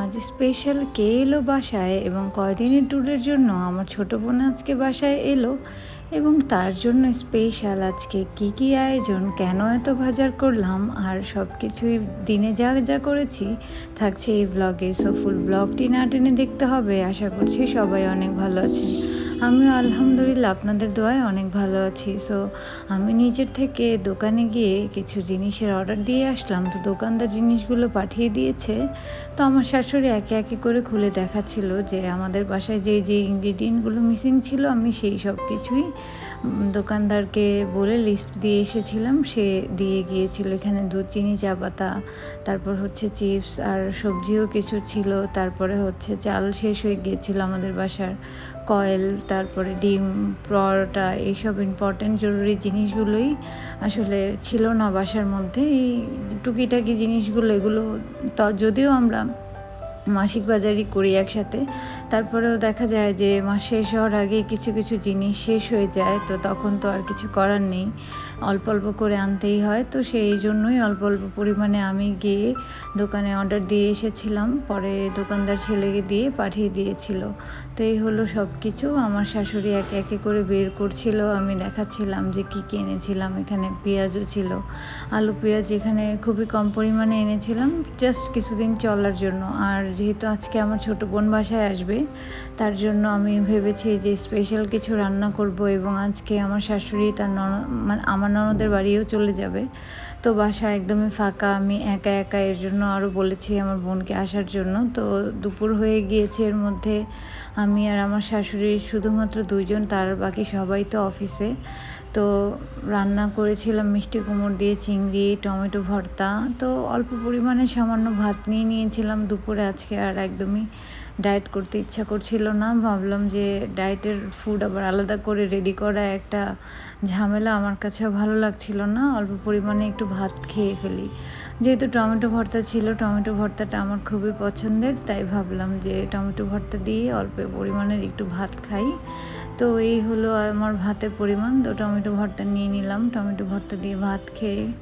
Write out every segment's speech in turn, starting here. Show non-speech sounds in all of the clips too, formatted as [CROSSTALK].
আজ স্পেশাল কে এলো বাসায় এবং কয়দিনের ট্যুরের জন্য আমার ছোটো বোন আজকে বাসায় এলো এবং তার জন্য স্পেশাল আজকে কি কি আয়োজন, কেন এত বাজার করলাম আর সব কিছুই দিনে যা যা করেছি থাকছে এই ব্লগে সো ফুল ব্লগটি না টেনে দেখতে হবে, আশা করছি সবাই অনেক ভালো আছেন। আমিও আলহামদুলিল্লাহ আপনাদের দোয়ায় অনেক ভালো আছি। সো আমি নিজের থেকে দোকানে গিয়ে কিছু জিনিসের অর্ডার দিয়ে আসলাম। তো দোকানদার জিনিসগুলো পাঠিয়ে দিয়েছে। তো আমার শাশুড়ি একে একে করে খুলে দেখাচ্ছিল যে আমাদের বাসায় যে যে ইনগ্রিডিয়েন্টগুলো মিসিং ছিল, আমি সেই সব কিছুই দোকানদারকে বলে লিস্ট দিয়ে এসেছিলাম। সে দিয়ে গিয়েছিল। এখানে দুধ, চিনি, চা, পাতা, তারপর হচ্ছে চিপস আর সবজিও কিছু ছিল। তারপরে হচ্ছে চাল শেষ হয়ে গিয়েছিল আমাদের বাসার। কয়েল তারপরে ডিম, পরোটা এইসব ইম্পর্টেন্ট জরুরি জিনিসগুলোই আসলে ছিল না বাসার মধ্যে। এই টুকিটাকি জিনিসগুলো, এগুলো যদিও আমরা মাসিক বাজারই করি একসাথে। তারপরেও দেখা যায় যে মাস শেষ হওয়ার আগে কিছু কিছু জিনিস শেষ হয়ে যায়, তো তখন তো আর কিছু করার নেই। অল্প অল্প করে আনতেই হয়, তো সেই জন্যই অল্প অল্প পরিমাণে আমি গিয়ে দোকানে অর্ডার দিয়ে এসেছিলাম। পরে দোকানদার ছেলেকে দিয়ে পাঠিয়ে দিয়েছিল। তো এই হলো সব কিছু আমার শাশুড়ি একে একে করে বের করছিল। আমি দেখাচ্ছিলাম যে কী কী এনেছিলাম। এখানে পেঁয়াজও ছিল, আলু পেঁয়াজ এখানে খুবই কম পরিমাণে এনেছিলাম জাস্ট কিছুদিন চলার জন্য। আর যেহেতু আজকে আমার ছোট বোন বাসায় আসবে, তার জন্য আমি ভেবেছি যে স্পেশাল কিছু রান্না করব এবং আজকে আমার শাশুড়ি তার নন মানে আমার ননদের বাড়িও চলে যাবে। তো বাসা একদমই ফাঁকা। আমি একা একা এর জন্য আরও বলেছি আমার বোনকে আসার জন্য। তো দুপুর হয়ে গিয়েছে এর মধ্যে আমি আর আমার শাশুড়ি শুধুমাত্র দুইজন, তার বাকি সবাই তো অফিসে। তো রান্না করেছিলাম, মিষ্টি কুমড় দিয়ে, চিংড়ি, টমেটো ভর্তা। তো অল্প পরিমাণে সামান্য ভাত নিয়ে নিয়েছিলাম দুপুরে আজকে আর একদমই ডায়েট করতে ইচ্ছা করছিল না। ভাবলাম যে ডায়েটের ফুড আবার আলাদা করে রেডি করা একটা ঝামেলা আমার কাছেও ভালো লাগছিল না। অল্প পরিমাণে একটু ভাত খেয়ে ফেলি। যেহেতু টমেটো ভর্তা ছিল, টমেটো ভর্তাটা আমার খুবই পছন্দের, তাই ভাবলাম যে টমেটো ভর্তা দিয়ে অল্প পরিমাণের একটু ভাত খাই। তো এই হলো আমার ভাতের পরিমাণ। তো টমেটো ভর্তা নিয়ে নিলাম। টমেটো ভর্তা দিয়ে ভাত খেয়ে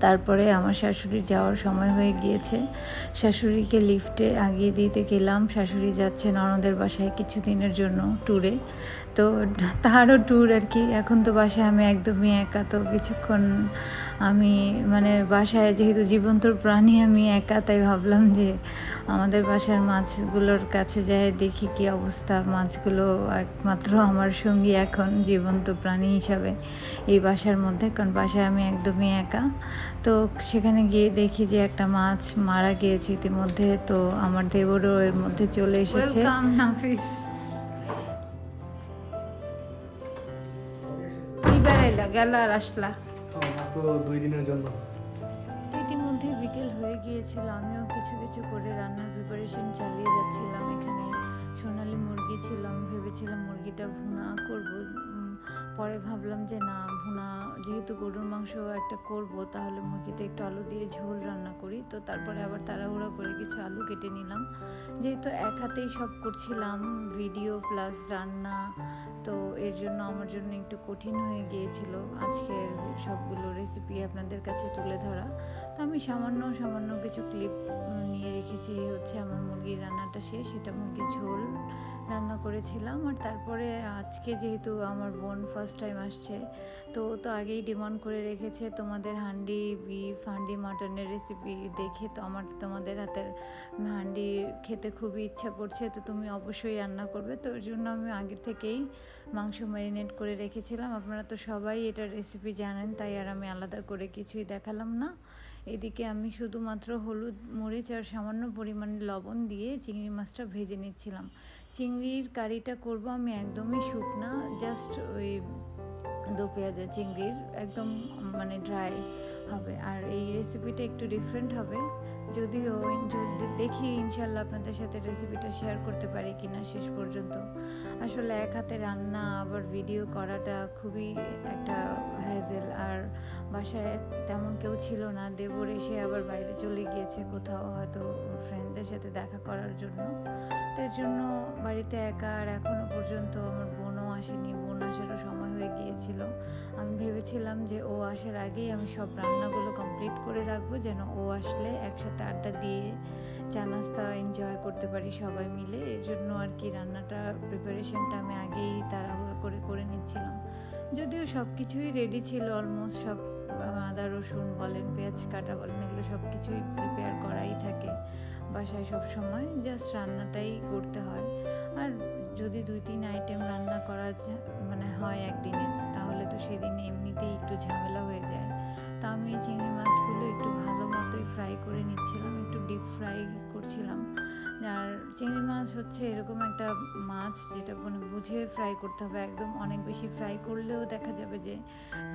তারপরে আমার শাশুড়ি যাওয়ার সময় হয়ে গিয়েছে। শাশুড়িকে লিফটে আগিয়ে দিতে গেলাম। শাশুড়ি যাচ্ছে ননদের বাসায় কিছুদিনের জন্য ট্যুরে। তো তারও ট্যুর আর কি। এখন তো বাসায় আমি একদমই একা। তো কিছুক্ষণ আমি মানে বাসায় যেহেতু জীবন্ত প্রাণী, আমি একা। তাই ভাবলাম যে আমাদের বাসার মাছগুলোর কাছে যাই, দেখি কি অবস্থা। মাছগুলো একমাত্র আমার সঙ্গী এখন জীবন্ত প্রাণী হিসাবে এই বাসার মধ্যে। কারণ বাসায় আমি একদমই একা। তো সেখানে গিয়ে দেখি যে একটা মাছ মারা গিয়েছে ইতিমধ্যে তো আমার দেবরও এর মধ্যে চলে এসেছে। গেল আর আসলা। দুই দিনের জন্য। ইতিমধ্যে বিকেল হয়ে গিয়েছিল আমিও কিছু কিছু করে রান্নার প্রিপারেশন চালিয়ে যাচ্ছিলাম। এখানে সোনালি মুরগি ছিল আমি ভেবেছিলাম মুরগিটা ভুনা করব। পরে ভাবলাম যে না ভুনা, যেহেতু গরুর মাংস একটা করব, তাহলে মুরগিটা একটু আলু দিয়ে ঝোল রান্না করি। তো তারপরে আবার তাড়াহুড়া করে কিছু আলু কেটে নিলাম। যেহেতু এক হাতেই সব করছিলাম, ভিডিও প্লাস রান্না, তো এর জন্য আমার জন্য একটু কঠিন হয়ে গিয়েছিল আজকের সবগুলো রেসিপি আপনাদের কাছে তুলে ধরা। তো আমি সামান্য সামান্য কিছু ক্লিপ নিয়ে রেখেছি হচ্ছে আমার মুরগির রান্নাটা শেষ সেটা মুরগির ঝোল রান্না করেছিলাম। আর তারপরে আজকে যেহেতু আমার বোন ফার্স্ট টাইম আসছে, তো ও তো আগেই ডিমান্ড করে রেখেছে তোমাদের হান্ডি বিফ হান্ডি মাটনের রেসিপি দেখে। তো আমার, তোমাদের হাতের হান্ডি খেতে খুবই ইচ্ছা করছে, তো তুমি অবশ্যই রান্না করবে। তো ওর জন্য আমি আগের থেকেই মাংস ম্যারিনেট করে রেখেছিলাম। আপনারা তো সবাই এটার রেসিপি জানেন, তাই আর আমি আলাদা করে কিছুই দেখালাম না। এদিকে আমি শুধুমাত্র হলুদ মরিচ আর সামান্য পরিমাণে লবণ দিয়ে চিংড়ি মাছটা ভেজে নিচ্ছিলাম। চিংড়ির কারিটা করব আমি একদমই শুকনা জাস্ট ওই দো পেঁয়াজা, চিংড়ির একদম মানে ড্রাই হবে। আর এই রেসিপিটা একটু ডিফারেন্ট হবে। যদিও যদি দেখি ইনশাল্লাহ আপনাদের সাথে রেসিপিটা শেয়ার করতে পারি কি না শেষ পর্যন্ত। আসলে এক হাতে রান্না, আবার ভিডিও করাটা খুবই একটা হ্যাজেল আর বাসায় তেমন কেউ ছিল না। দেবর এসে আবার বাইরে চলে গিয়েছে কোথাও হয়তো ওর ফ্রেন্ডদের সাথে দেখা করার জন্য। তো এর জন্য বাড়িতে একা আর এখনও পর্যন্ত আমার বোনও আসেনি বোন আসারও সময় হয়ে গিয়েছিল। আমি ভেবেছিলাম যে ও আসার আগেই আমি সব রান্নাগুলো কমপ্লিট করে রাখব, যেন ও আসলে একসাথে আড্ডা দিয়ে চা নাস্তা এনজয় করতে পারি সবাই মিলে। এই জন্য আর কি রান্নাটা প্রিপারেশনটা আমি আগেই তাড়াহুড়ো করে করে নিচ্ছিলাম। যদিও সব কিছুই রেডি ছিল অলমোস্ট সব আদা, রসুন বলেন, পেঁয়াজ কাটা বলেন, এগুলো সব কিছুই প্রিপেয়ার করাই থাকে বাসায় সব সময় জাস্ট রান্নাটাই করতে হয়। আর যদি দুই তিন আইটেম রান্না করা মানে হয় একদিনে, তাহলে তো সেদিন এমনিতেই একটু ঝামেলা হয়ে যায়। তো আমি চিংড়ি মাছগুলো একটু ভালো মতোই ফ্রাই করে নিচ্ছিলাম, একটু ডিপ ফ্রাই করছিলাম। আর চিংড়ি মাছ হচ্ছে এরকম একটা মাছ যেটা মানে বুঝে ফ্রাই করতে হবে, একদম অনেক বেশি ফ্রাই করলেও দেখা যাবে যে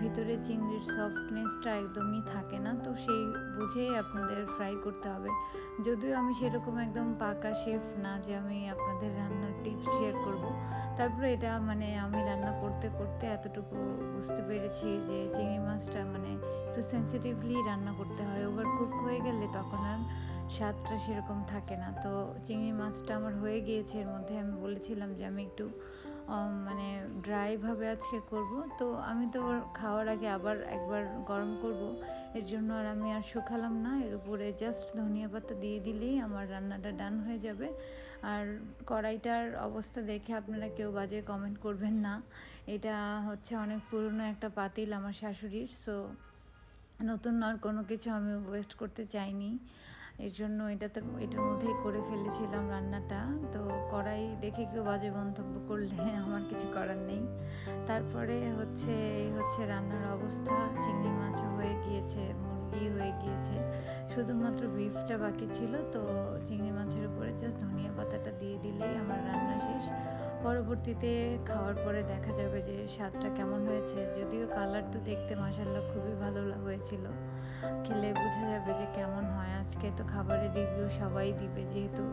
ভিতরে চিংড়ির সফটনেসটা একদমই থাকে না, তো সেই বুঝেই আপনাদের ফ্রাই করতে হবে। যদিও আমি সেরকম একদম পাকা শেফ না যে আমি আপনাদের রান্নার টিপস শেয়ার করব তারপরে এটা মানে আমি রান্না করতে করতে এতটুকু বুঝতে পেরেছি যে চিংড়ি মাছটা মানে একটু সেন্সিটিভলি রান্না করতে হয়। ওভার কুক হয়ে গেলে তখন আর স্বাদটা সেরকম থাকে না। তো চিংড়ি মাছটা আমার হয়ে গিয়েছে। এর মধ্যে আমি বলেছিলাম যে আমি একটু মানে ড্রাইভাবে আজকে করব। তো আমি তো খাওয়ার আগে আবার একবার গরম করব। এর জন্য আর আমি আর শুকালাম না। এর উপরে জাস্ট ধনিয়া পাতা দিয়ে দিলেই আমার রান্নাটা ডান হয়ে যাবে। আর কড়াইটার অবস্থা দেখে আপনারা কেউ বাজে কমেন্ট করবেন না। এটা হচ্ছে অনেক পুরনো একটা পাতিল আমার শাশুড়ির। সো নতুন আর কোনো কিছু আমি ওয়েস্ট করতে চাইনি। এর জন্য এটা এটাতে, এটার মধ্যেই করে ফেলেছিলাম রান্নাটা। তো কড়াই দেখে কেউ বাজে মন্তব্য করলে [LAUGHS] আমার কিছু করার নেই। তারপরে হচ্ছে, এই হচ্ছে রান্নার অবস্থা। চিংড়ি মাছও হয়ে গিয়েছে, মুরগি হয়ে গিয়েছে। শুধুমাত্র বিফটা বাকি ছিল, তো চিংড়ি মাছের উপরে জাস্ট ধনিয়া পাতাটা দিয়ে দিলেই আমার রান্না শেষ। পরবর্তীতে খাওয়ার পরে দেখা যাবে যে স্বাদটা কেমন হয়েছে। যদিও কালার তো দেখতে মাসাল্লাহ খুবই ভালো হয়েছিল। খেলে বোঝা যাবে যে কেমন হয়। আজকে তো খাবারের রিভিউ সবাই দিবে। যেহেতু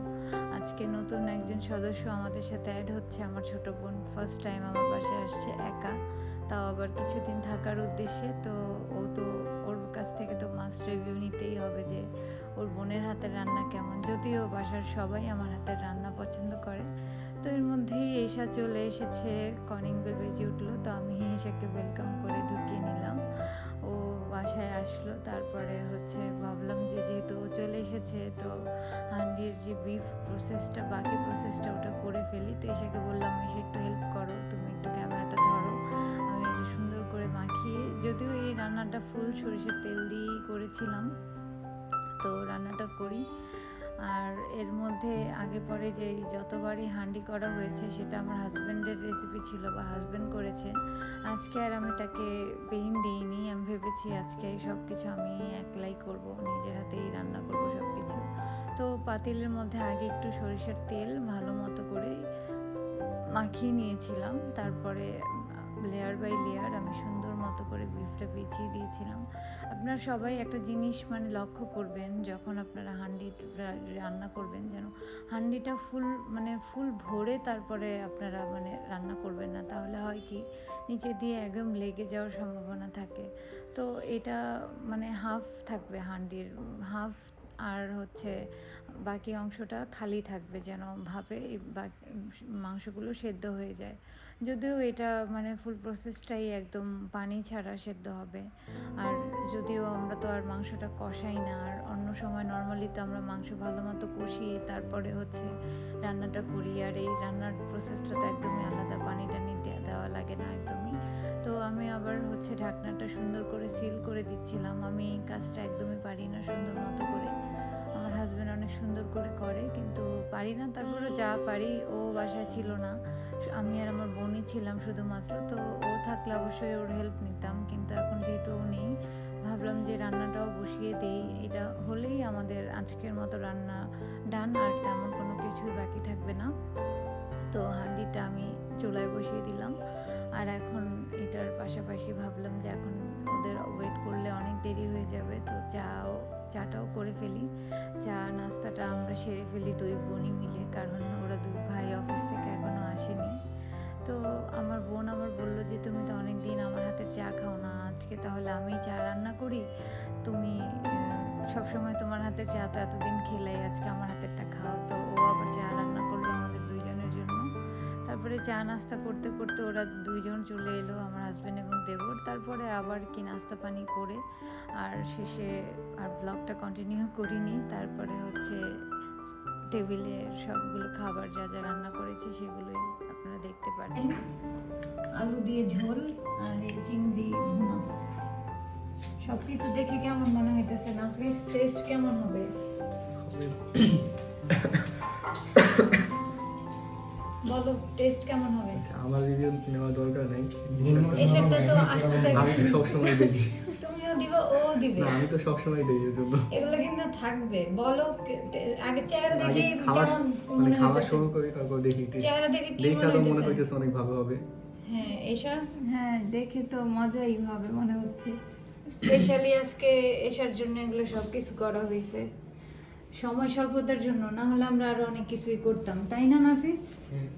আজকে নতুন একজন সদস্য আমাদের সাথে অ্যাড হচ্ছে, আমার ছোট বোন ফার্স্ট টাইম আমার পাশে আসছে, একা। তাও আবার কিছুদিন থাকার উদ্দেশ্যে। তো ও তো ওর কাছ থেকে তো মাস্ট রিভিউ নিতেই হবে যে ওর বোনের হাতের রান্না কেমন? যদিও বাসার সবাই আমার হাতের রান্না পছন্দ করে। তো এর মধ্যেই এসা চলে এসেছে, কনিং বেল বেজে উঠল, তো আমি এসাকে ওয়েলকাম করে ঢুকিয়ে নিলাম। ও বাসায় আসলো, তারপরে হচ্ছে ভাবলাম যে যেহেতু ও চলে এসেছে, তো হান্ডির যে বিফ প্রসেসটা বাকি প্রসেসটা ওটা করে ফেলি। তো এসাকে বললাম এসে একটু হেল্প করো, তুমি একটু ক্যামেরাটা ধরো। আমি একটু সুন্দর করে মাখিয়ে যদিও এই রান্নাটা ফুল সরিষার তেল দিয়েই করেছিলাম। তো রান্নাটা করি। আর এর মধ্যে আগে পরে যে যতবারই হান্ডি করা হয়েছে সেটা আমার হাজব্যান্ডের রেসিপি ছিল বা হাজব্যান্ড করেছে। আজকে আর আমি তাকে পেইন দিইনি, আমি ভেবেছি আজকে সব কিছু আমি একলাই করব, নিজের হাতেই রান্না করব সব কিছু তো পাতিলের মধ্যে আগে একটু সরিষার তেল ভালো মতো করে মাখিয়ে নিয়েছিলাম, তারপরে লেয়ার বাই লেয়ার আমি সুন্দর মতো করে বিফটা বিছিয়ে দিয়েছিলাম। আপনারা সবাই একটা জিনিস মানে লক্ষ্য করবেন, যখন আপনারা হান্ডি রান্না করবেন যেন হান্ডিটা ফুল মানে ফুল ভরে তারপরে আপনারা মানে রান্না করবেন না। তাহলে হয় কি, নিচে দিয়ে একদম লেগে যাওয়ার সম্ভাবনা থাকে। তো এটা মানে হাফ থাকবে হান্ডির হাফ আর হচ্ছে বাকি অংশটা খালি থাকবে যেন ভাবে মাংসগুলো সেদ্ধ হয়ে যায়। যদিও এটা মানে ফুল প্রসেসটাই একদম পানি ছাড়া সেদ্ধ হবে। আর যদিও আমরা তো আর মাংসটা কষাই না, আর অন্য সময় নর্মালি তো আমরা মাংস ভালো মতো কষিয়ে তারপরে হচ্ছে রান্নাটা করি, আর এই রান্নার প্রসেসটা তো একদমই আলাদা পানি টানি দেওয়া লাগে না একদমই। তো আমি আবার হচ্ছে ঢাকনাটা সুন্দর করে সিল করে দিচ্ছিলাম, আমি এই কাজটা একদমই পারি না সুন্দর মতো করে। আমার হাজব্যান্ড অনেক সুন্দর করে করে, কিন্তু পারি না। তারপরে যা পারি, ও বাসায় ছিল না। আমি আর আমার বোনই ছিলাম শুধুমাত্র, তো ও থাকলে অবশ্যই ওর হেল্প নিতাম, কিন্তু এখন যেহেতু ও নেই, ভাবলাম যে রান্নাটাও বসিয়ে দেই। এটা হলেই আমাদের আজকের মতো রান্না ডান আর তেমন কোনো কিছুই বাকি থাকবে না। তো হাঁডিটা আমি চুলায় বসিয়ে দিলাম, আর এখন এটার পাশাপাশি ভাবলাম যে এখন ওদের ওয়েট করলে অনেক দেরি হয়ে যাবে, তো চাও চাটাও করে ফেলি। চা, নাস্তাটা আমরা সেরে ফেলি দুই বোনই মিলে, কারণ ওরা দুই ভাই অফিস থেকে এখনও আসেনি। তো আমার বোন আমার বলল যে, তুমি তো অনেক দিন আমার হাতের চা খাও না, আজকে তাহলে আমি চা রান্না করি। তুমি সব সময় তোমার হাতের চা তো এতদিন খেলাই, আজকে আমার হাতেরটা খাও। তো ও আবার চা রান্না করল, আমাদের দুইজনের তারপরে চা নাস্তা করতে করতে ওরা দুইজন চলে এলো আমার হাজব্যান্ড এবং দেবর। তারপরে আবার কি নাস্তা পানি করে আর শেষে আর ব্লগটা কন্টিনিউ করিনি। তারপরে হচ্ছে টেবিলের সবগুলো খাবার যা যা রান্না করেছি সেগুলোই আপনারা দেখতে পাচ্ছেন। আলু দিয়ে ঝোল আর এই চিংড়ি ভুনা। সব কিছু দেখে কেমন মনে হইতেছে না? টেস্ট কেমন হবে? [COUGHS] বলো টেস্ট কেমন হবে? আচ্ছা, আমার রিভিউ নেওয়া দরকার নেই। এসবটা তো আসতে আমি তো সবসময় দেখি। তুমিও দিবে ও দিবে। না আমি তো সবসময় দেখি এর জন্য এগুলো কিন্তু থাকবে। বলো আগে চেহারা দেখে কেমন মানে খাওয়া শুরু করি তারপর দেখি চেহারা দেখে কি মনে তো মনে হইতেছে? হইতেছে অনেক ভালো হবে। হ্যাঁ এসব হ্যাঁ দেখে তো মজাই হবে মনে হচ্ছে। স্পেশালি আজকে এসার জন্য এগুলো সব কিছু করা হয়েছে সময় স্বল্পতার জন্য না হলে আমরা আরও অনেক কিছুই করতাম। তাই না নাফিস? হুম।